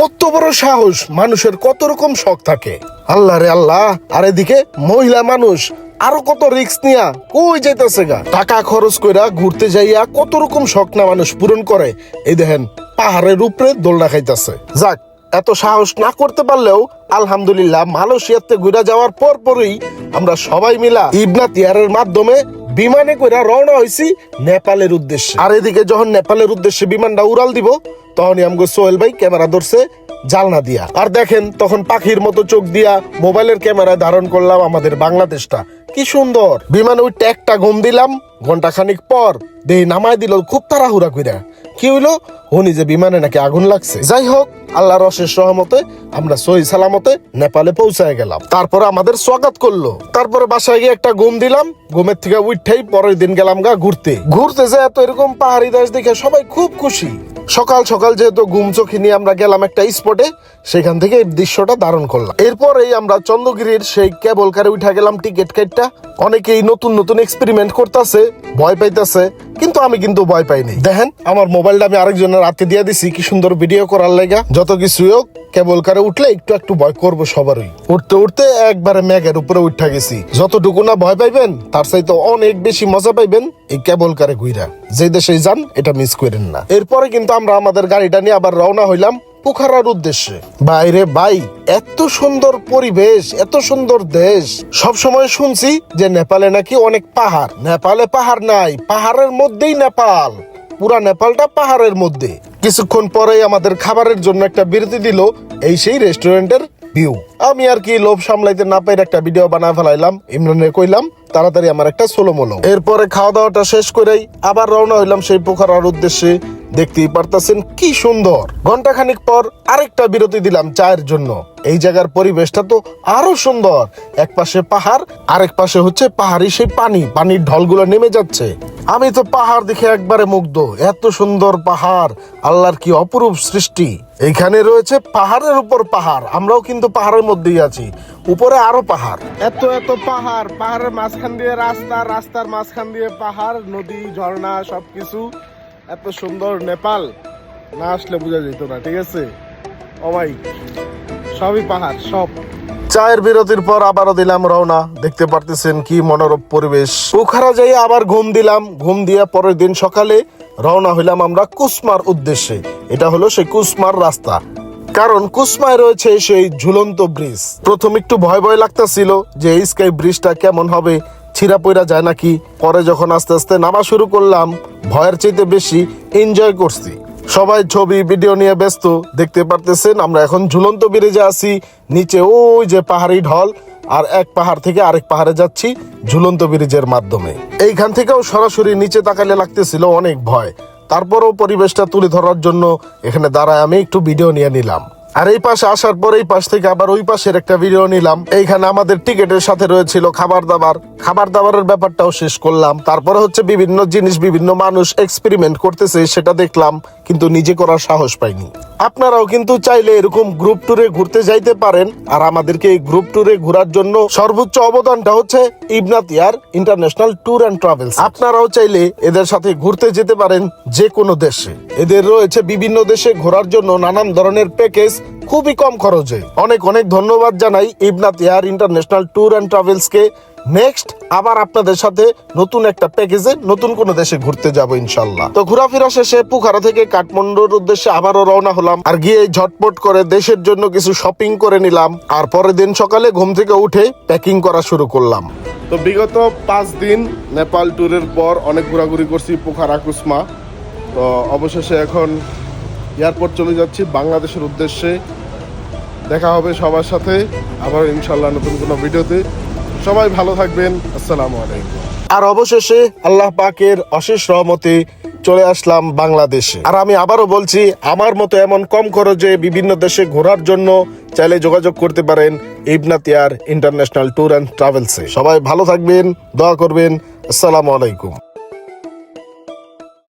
কত বড় সাহস, মানুষের কত রকম শখ থাকে। আল্লাহ রে আল্লাহ, আর এদিকে মহিলা মানুষ, আরও কত রিস্ক নিয়া কই যাইতেছে গা? টাকা খরচ কইরা ঘুরতে যাইয়া কত রকম শখ না মানুষ পূরণ করে, এই দেখেন পাহাড়ের উপরে দোলনা খাইতেছে। যাক, এত সাহস না করতে পারলেও আলহামদুলিল্লাহ মালয়েশিয়াতে ঘুরে যাওয়ার পর পরই আমরা সবাই মিলা ইবনা তিয়ারের মাধ্যমে বিমানে কইরা রওনা হইছি নেপালের উদ্দেশ্যে। আর এদিকে যখন নেপালের উদ্দেশ্যে বিমানটা উড়াল দিব তখনই আমগো সোহেল ভাই ক্যামেরা ধরছে জালনা দিয়া। আর দেখেন, তখন পাখির মতো চোখ দিয়া মোবাইলের ক্যামেরায় ধারণ করলাম আমাদের বাংলাদেশটা। কি সুন্দর। বিমানে ওই ট্যাগটা ঘুম দিলাম ঘণ্টা খানিক পর দেহি নামাই দিল, খুব তাড়াহুড়া কইরা। কি হইল? উনি যে বিমানে নাকি আগুন লাগছে। যাই হোক, আল্লাহর অশেষ সহমতে আমরা সহি সালামতে নেপালে পৌঁছায় গেলাম। তারপরে আমাদের স্বাগত করল। তারপরে বাসায় গিয়ে একটা ঘুম দিলাম। ঘুমের থেকে উঠেই পরের দিন গেলাম গা ঘুরতে। ঘুরতে যে এত এরকম পাহাড়ি দেশ দেখে সবাই খুব খুশি। সকাল সকাল যেহেতু ঘুম চোখে নিয়ে আমরা গেলাম একটা স্পটে সেখান থেকে এই দৃশ্যটা ধারণ করলাম। এরপরেই আমরা চন্দ্রগিরির সেই কেবল কারে উঠা গেলাম টিকিট কাটটা অনেকেই নতুন নতুন এক্সপেরিমেন্ট করতেছে, ভয় পাইতেছে, কিন্তু আমি কিন্তু ভয় পাইনি। দেখেন, আমার মোবাইলটা আমি আরেকজনের হাতে দিয়ে দিছি, কি সুন্দর ভিডিও করার লেগা। যত কিছু হোক, কেবল কারে উঠলে একটু একটু ভয় করব সবারই। উঠতে উঠতে একবারে ম্যাগের উপরে উঠা গেছি। যতটুকু না ভয় পাইবেন, তার চাইতে অনেক বেশি মজা পাইবেন এই কেবল কারে ঘুইরা। যে দেশে যান, এটা মিস করেন না। এরপরে কিন্তু আমরা আমাদের গাড়িটা নিয়ে আবার রওনা হইলাম। পোখারার উদ্দেশ্যে। বাইরে ভাই, এত সুন্দর পরিবেশ, এত সুন্দর দেশ। সব সময় শুনছি যে নেপালে নাকি অনেক পাহাড়। নেপালে পাহাড় নাই, পাহাড়ের মধ্যেই নেপাল। পুরা নেপালটা পাহাড়ের মধ্যে। কিছুক্ষণ পরেই আমাদের খাবারের জন্য একটা বিরতি দিল এই সেই রেস্টুরেন্টের ভিউ। আমি আর কি লোভ সামলাইতে না পেরে একটা ভিডিও বানা ফেলাইলাম। ইমরানে কইলাম, তাড়াতাড়ি আমার একটা সোলো মলো। এরপরে খাওয়া দাওয়াটা শেষ করেই আবার রওনা হইলাম সেই পোখারার উদ্দেশ্যে। দেখতেই পারতাছেন কি সুন্দর। ঘণ্টা খানিক পর আরেকটা বিরতি দিলাম চায়ের জন্য। এই জায়গার পরিবেশটা তো আরও সুন্দর। এক পাশে পাহাড়, আরেক পাশে হচ্ছে পাহাড়ি সেই পানি। পানির ঢলগুলো নেমে যাচ্ছে। আমি তো পাহাড় দেখে একবারে মুগ্ধ। এত সুন্দর পাহাড়, আল্লাহর কি অপরূপ সৃষ্টি। এখানে রয়েছে পাহাড়ের উপর পাহাড়। আমরাও কিন্তু পাহাড়ের মধ্যেই আছি। উপরে আরও পাহাড়। এত এত পাহাড়, পাহাড়ের মাঝখান দিয়ে রাস্তা, রাস্তার মাঝখান দিয়ে পাহাড়, নদী, ঝর্ণা, সবকিছু। এত সুন্দর নেপাল না আসলে বোঝা যেত না, ঠিক আছে? ভাই, সবই পাহাড়, সব। চায়ের বিরতির পর আবারও দিলাম রওনা। দেখতে পারতেছেন কি মনোরম পরিবেশ। পোখারা যাই আবার ঘুম দিলাম। ঘুম দিয়ে পরের দিন সকালে রওনা হইলাম আমরা কুসমার উদ্দেশ্যে। এটা হলো সেই কুসমার রাস্তা। কারণ কুসমায় রয়েছে সেই ঝুলন্ত ব্রিজ। প্রথম একটু ভয় ভয় লাগতেছিল যে এই স্কাই ব্রিজটা কেমন হবে। ছিঁড়া পইরা যায় নাকি? পরে যখন আস্তে আস্তে নামা শুরু করলাম, ভয়ের চাইতে বেশি এনজয় করছি। সবাই ছবি ভিডিও নিয়ে ব্যস্ত। দেখতে পারতেছেন, আমরা এখন ঝুলন্ত ব্রিজে আছি। নিচে ওই যে পাহাড়ি ঢল, আর এক পাহাড় থেকে আরেক পাহাড়ে যাচ্ছি ঝুলন্ত ব্রিজের মাধ্যমে। এইখান থেকেও সরাসরি নিচে তাকালে লাগতেছিল অনেক ভয়। তারপরও পরিবেশটা তুলে ধরার জন্য এখানে দাঁড়ায় আমি একটু ভিডিও নিয়ে নিলাম। আর এই পাশে আসার পর এই পাশ থেকে আবার ওই পাশের একটা ভিডিও নিলাম। এইখানে আমাদের টিকেটের সাথে রয়েছিল খাবার দাবার। খাবার দাবারের ব্যাপারটাও শেষ করলাম। তারপরে হচ্ছে বিভিন্ন জিনিস, বিভিন্ন মানুষ এক্সপেরিমেন্ট করতেছে, সেটা দেখলাম, কিন্তু নিজে করার সাহস পাইনি। আপনারাও কিন্তু চাইলে এরকম গ্রুপ ট্যুরে ঘুরতে যাইতে পারেন। আর আমাদেরকে এই গ্রুপ ট্যুরে ঘোরার জন্য সর্বোচ্চ অবদানটা হচ্ছে Ibnat Yar international tour and travels আপনারাও চাইলে এদের সাথে ঘুরতে যেতে পারেন যে কোনো দেশে। এদের রয়েছে বিভিন্ন দেশে ঘোরার জন্য নানান ধরনের প্যাকেজ খুবই কম খরচে। অনেক অনেক ধন্যবাদ জানাই Ibnat Yar international tour and travels K next, আবার আপনাদের সাথে নতুন একটা প্যাকেজে নতুন কোন দেশে ঘুরতে যাব ইনশাল্লাহ। তো ঘোরাফেরা শেষে পুখারা থেকে কাঠমান্ডুর উদ্দেশ্যে আবারও রওনা হলাম আর গিয়ে ঝটপট করে দেশের জন্য কিছু শপিং করে নিলাম। আর পরের দিন সকালে ঘুম থেকে উঠে প্যাকিং করা শুরু করলাম। তো বিগত পাঁচ দিন নেপাল ট্যুরের পর অনেক ঘোরাঘুরি করছি পোখারা, কুসমা। তো অবশেষে এখন এয়ারপোর্ট চলে যাচ্ছি। বাংলাদেশের উদ্দেশ্যে দেখা হবে সবার সাথে। আবার ইনশাল্লাহ নতুন কোনো ভিডিওতে। সবাই ভালো থাকবেন। আসসালামু আলাইকুম। আর অবশেষে আল্লাহ পাকের অশেষ রহমতে চলে আসলাম বাংলাদেশে। আর আমি আবারও বলছি, আমার মতো এমন কম খরচে বিভিন্ন দেশে ঘোরার জন্য চাইলে যোগাযোগ করতে পারেন ইবনাতিয়ার ইন্টারন্যাশনাল ট্যুর অ্যান্ড ট্রাভেলসে। সবাই ভালো থাকবেন, দোয়া করবেন। আসসালামু আলাইকুম।